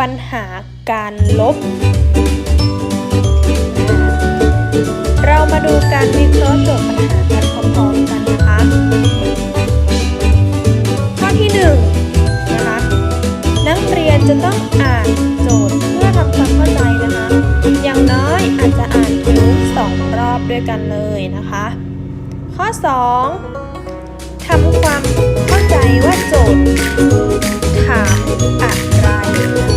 ปัญหาการลบ เรามาดูการวิเคราะห์โจทย์ปัญหากันพร้อมๆกันนะคะข้อที่1นะคะนักเรียนจะต้องอ่านโจทย์เพื่อทำความเข้าใจนะคะ อย่างน้อยอาจจะอ่านถึง2รอบด้วยกันเลยนะคะ ข้อ 2ทำความเข้าใจว่าโจทย์ถามอะ ไร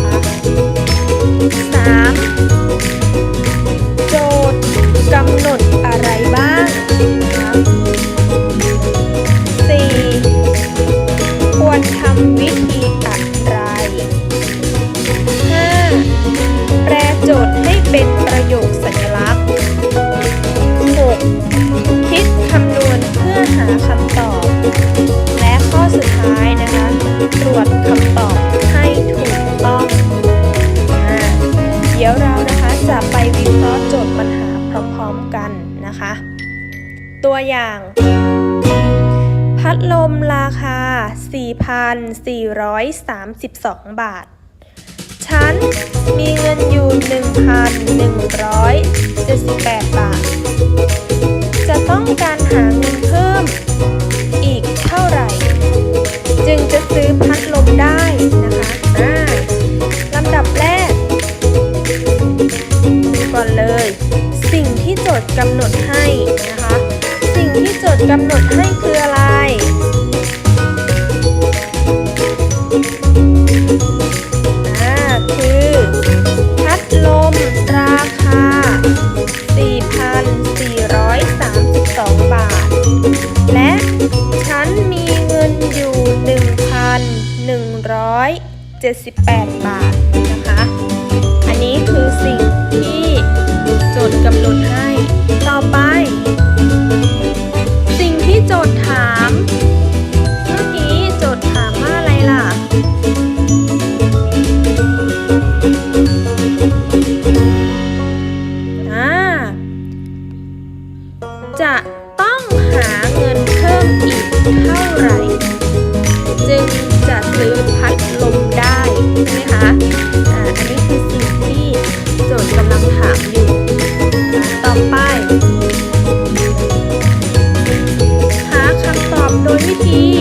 จะไปวิเคราะห์โจทย์ปัญหาพร้อมๆกันนะคะ ตัวอย่าง พัดลมราคา 4,432 บาท ฉันมีเงินอยู่ 1,178 บาท ทย์กำหนดให้นะคะ สิ่งที่โจทย์กำหนดให้คืออะไร อ่า คือ พัดลมราคา 4,432 บาท และฉันมีเงินอยู่ 1,178 บาท ซื้อพัดลมได้ใช่ไหมคะอ่าอันนี้คือสิ่งที่โจทย์กำลังถามอยู่อ่าต่อไป หาคำตอบโดยวิธี